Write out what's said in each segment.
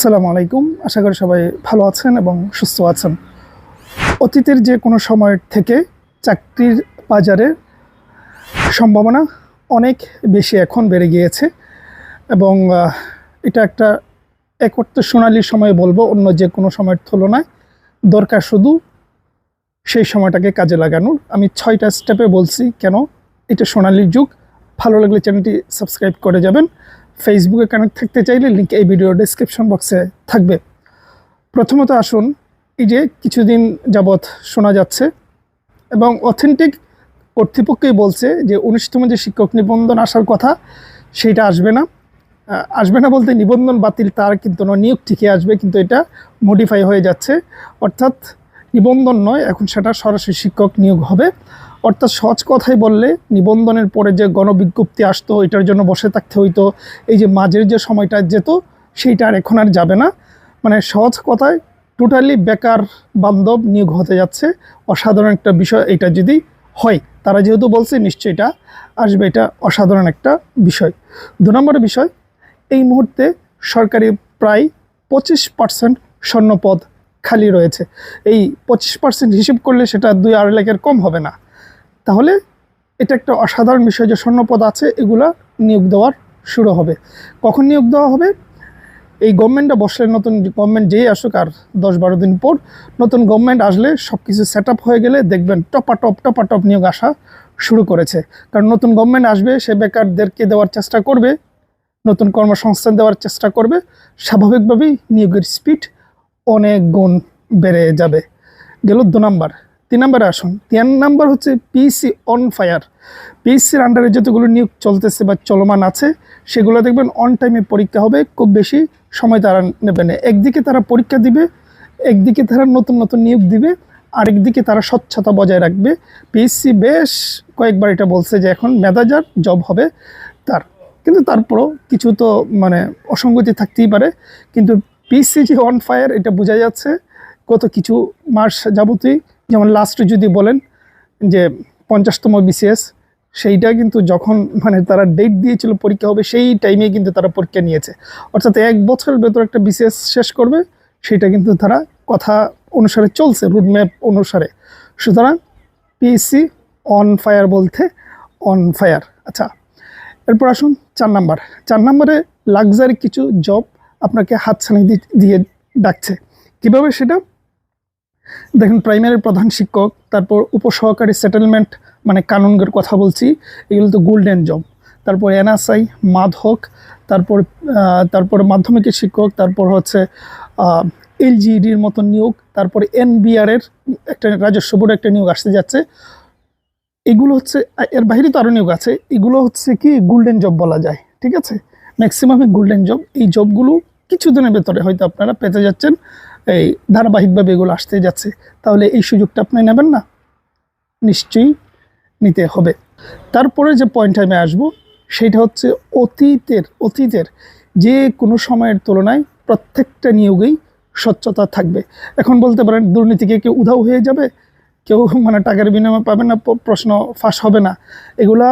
আসসালামু আলাইকুম। আশা করি সবাই ভালো আছেন এবং সুস্থ আছেন। অতীতের যে কোনো সময়ের থেকে চাকরির বাজারে সম্ভাবনা অনেক বেশি এখন বেড়ে গিয়েছে এবং এটা একটা এক অর্থে সোনালি সময় বলব, অন্য যে কোনো সময়ের তুলনায়। দরকার শুধু সেই সময়টাকে কাজে লাগানোর। আমি ছয়টা স্টেপে বলছি কেন, এটা সোনালির যুগ। ভালো লাগলে চ্যানেলটি সাবস্ক্রাইব করে যাবেন। ফেসবুকে কানেক্ট থাকতে চাইলে লিঙ্ক এই ভিডিও ডিসক্রিপশন বক্সে থাকবে। প্রথমত আসুন এই যে কিছুদিন যাবৎ শোনা যাচ্ছে এবং অথেন্টিক কর্তৃপক্ষই বলছে যে উনিশতম যে শিক্ষক নিবন্ধন আসার কথা সেইটা আসবে না। আসবে না বলতে নিবন্ধন বাতিল তার কিন্তু নয়, নিয়োগ ঠিকই আসবে কিন্তু এটা মডিফাই হয়ে যাচ্ছে। অর্থাৎ নিবন্ধন নয় এখন সেটা সরাসরি শিক্ষক নিয়োগ হবে। অর্থাৎ সহজ কথাই বললে নিবন্ধনের পরে যে গণবিজ্ঞপ্তি আসতো, এটার জন্য বসে থাকতে হইতো, এই যে মাঝের যে সময়টা যেত, সেইটা আর এখন আর যাবে না। মানে সহজ কথায় টোটালি বেকার বান্ধব নিয়োগ হতে যাচ্ছে। অসাধারণ একটা বিষয় এটা যদি হয়, তারা যেহেতু বলছে নিশ্চয়ই এটা আসবে, এটা অসাধারণ একটা বিষয়। দু নম্বর বিষয়, এই মুহূর্তে সরকারি প্রায় পঁচিশ পার্সেন্ট স্বর্ণপদ খালি রয়েছে। এই পঁচিশ পার্সেন্ট হিসেব করলে সেটা দুই আড়াই লাখের কম হবে না। তাহলে এটা একটা অসাধারণ বিষয় যে স্বর্ণপদ আছে, এগুলা নিয়োগ দেওয়ার শুরু হবে। কখন নিয়োগ দেওয়া হবে? এই গভর্নমেন্টটা বসলে নতুন গভর্নমেন্ট যেই আসুক আর দশ বারো দিন পর নতুন গভর্নমেন্ট আসলে সব কিছু সেট হয়ে গেলে দেখবেন টপা টপ টপা টপ নিয়োগ আসা শুরু করেছে। কারণ নতুন গভর্নমেন্ট আসবে, সে বেকারদেরকে দেওয়ার চেষ্টা করবে, নতুন কর্মসংস্থান দেওয়ার চেষ্টা করবে, স্বাভাবিকভাবেই নিয়োগের স্পিড অনেক গুণ বেড়ে যাবে। গেল দু নাম্বার। তিন নাম্বারে আসুন। তিন নাম্বার হচ্ছে পিসি অন ফায়ার পিএসসির আন্ডারে যতগুলো নিয়োগ চলতেছে বা চলমান আছে, সেগুলো দেখবেন অন টাইমে পরীক্ষা হবে, খুব বেশি সময় তারা নেবে না। একদিকে তারা পরীক্ষা দিবে, একদিকে তারা নতুন নতুন নিয়োগ দিবে, আরেকদিকে তারা স্বচ্ছতা বজায় রাখবে। পিএসসি বেশ কয়েকবার এটা বলছে যে এখন মেধাজার জব হবে তার। কিন্তু তারপরও কিছু তো মানে অসঙ্গতি থাকতেই পারে। কিন্তু পিএসসি যে অন ফায়ার এটা বোঝা যাচ্ছে কত কিছু মাস যাবতই যেমন লাস্টে যদি বলেন যে পঞ্চাশতম বিসিএস সেইটা কিন্তু যখন মানে তারা ডেট দিয়েছিল পরীক্ষা হবে, সেই টাইমে কিন্তু তারা পরীক্ষা নিয়েছে। অর্থাৎ এক বছরের ভেতর একটা বিসিএস শেষ করবে, সেটা কিন্তু তারা কথা অনুসারে চলছে রুটম্যাপ অনুসারে। সুতরাং পিএসসি অন ফায়ার বলতে অন ফায়ার আচ্ছা এরপর আসুন চার নাম্বার চার নাম্বারে লাক্সারি কিছু জব আপনাকে হাতছানি দিয়ে ডাকছে। কীভাবে সেটা? দেখেন প্রাইমারি প্রধান শিক্ষক, তারপর উপসহকারী সেটেলমেন্ট মানে কানুনগের কথা বলছি, এগুলো তো গোল্ডেন জব তারপর এনএসআই মাধক তারপর তারপর মাধ্যমিকের শিক্ষক, তারপর হচ্ছে এলজিইডির মতো নিয়োগ, তারপরে এনবিআরের একটা রাজস্ব বোর্ডে একটা নিয়োগ আসতে যাচ্ছে। এগুলো হচ্ছে, এর বাইরে তো আরও নিয়োগ আছে, এগুলো হচ্ছে কি গোল্ডেন জব বলা যায়, ঠিক আছে? ম্যাক্সিমামই গোল্ডেন জব এই জবগুলো কিছুদিনের ভেতরে হয়তো আপনারা পেতে যাচ্ছেন। এই ধারাবাহিকভাবে এগুলো আসতে যাচ্ছে, তাহলে এই সুযোগটা আপনি নেবেন না? নিশ্চয়ই নিতে হবে। তারপরে যে পয়েন্ট আমি আসব, সেটা হচ্ছে অতীতের অতীতের যে কোনো সময়ের তুলনায় প্রত্যেকটা নিয়োগেই স্বচ্ছতা থাকবে। এখন বলতে পারেন, দুর্নীতিকে কেউ উধাও হয়ে যাবে, কেউ মানে টাকার বিনিময়ে পাবে না প্রশ্ন ফাঁস হবে না। এগুলা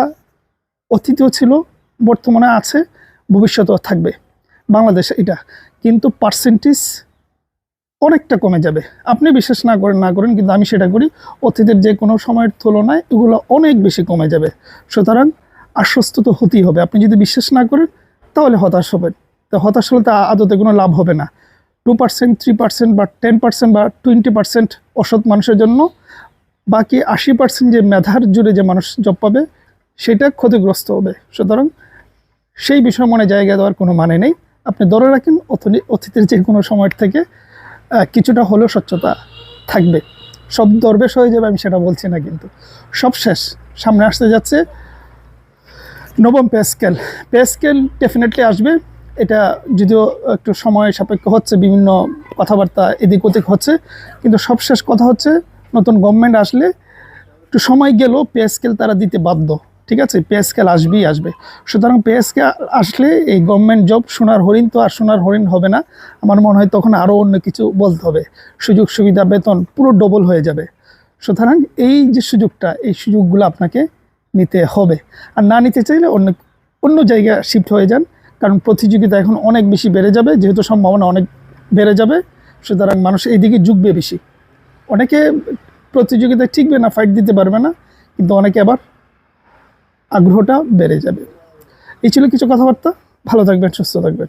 অতীতেও ছিল, বর্তমানে আছে, ভবিষ্যতেও থাকবে। বাংলাদেশে এটা। কিন্তু পার্সেন্টেজ অনেকটা কমে যাবে। আপনি বিশ্বাস না করেন না করেন, কিন্তু আমি সেটা করি, অতীতের যে কোনো সময়ের তুলনায় এগুলো অনেক বেশি কমে যাবে। সুতরাং আশ্বস্ত তো হতেই হবে। আপনি যদি বিশ্বাস না করেন, তাহলে হতাশ হবেন। তো হতাশ হলে তা আদতে কোনো লাভ হবে না। টু পার্সেন্ট, থ্রি পার্সেন্ট বা টেন পার্সেন্ট বা টোয়েন্টি পার্সেন্ট অসৎ মানুষের জন্য বাকি আশি পার্সেন্ট যে মেধার জুড়ে যে মানুষ জব পাবে, সেটা ক্ষতিগ্রস্ত হবে। সুতরাং সেই বিষয় মনে জায়গা দেওয়ার কোনো মানে নেই। আপনি ধরে রাখেন অতীতের যে কোনো সময়ের থেকে কিছুটা হলেও স্বচ্ছতা থাকবে। সব দরবেশ হয়ে যাবে, আমি সেটা বলছি না কিন্তু। সব শেষ। সামনে আসতে যাচ্ছে নবম পে স্কেল ডেফিনেটলি আসবে। এটা যদিও একটু সময় সাপেক্ষ হচ্ছে, বিভিন্ন কথাবার্তা এদিক ওদিক হচ্ছে, কিন্তু সবশেষ কথা হচ্ছে, নতুন গভর্নমেন্ট আসলে একটু সময় গেলেও পে স্কেল তারা দিতে বাধ্য। ঠিক আছে পে স্কেল আসবেই আসবে। সুতরাং পে স্কেল আসলে এই গভর্নমেন্ট জব সোনার হরিণ তো আর সোনার হরিণ হবে না। আমার মনে হয় তখন আরও অন্য কিছু বলতে হবে। সুযোগ, সুবিধা, বেতন পুরো ডবল হয়ে যাবে। সুতরাং এই যে সুযোগটা, এই সুযোগগুলো আপনাকে নিতে হবে। আর না নিতে চাইলে অন্য অন্য জায়গায় শিফট হয়ে যান। কারণ প্রতিযোগিতা এখন অনেক বেশি বেড়ে যাবে, যেহেতু সম্ভাবনা অনেক বেড়ে যাবে। সুতরাং মানুষ এইদিকে যুগবে বেশি। অনেকে প্রতিযোগিতায় ঠিকবে না ফাইট দিতে পারবে না। কিন্তু অনেকে আবার আগ্রহটা বেড়ে যাবে। এই ছিল কিছু কথাবার্তা। ভালো থাকবেন সুস্থ থাকবেন।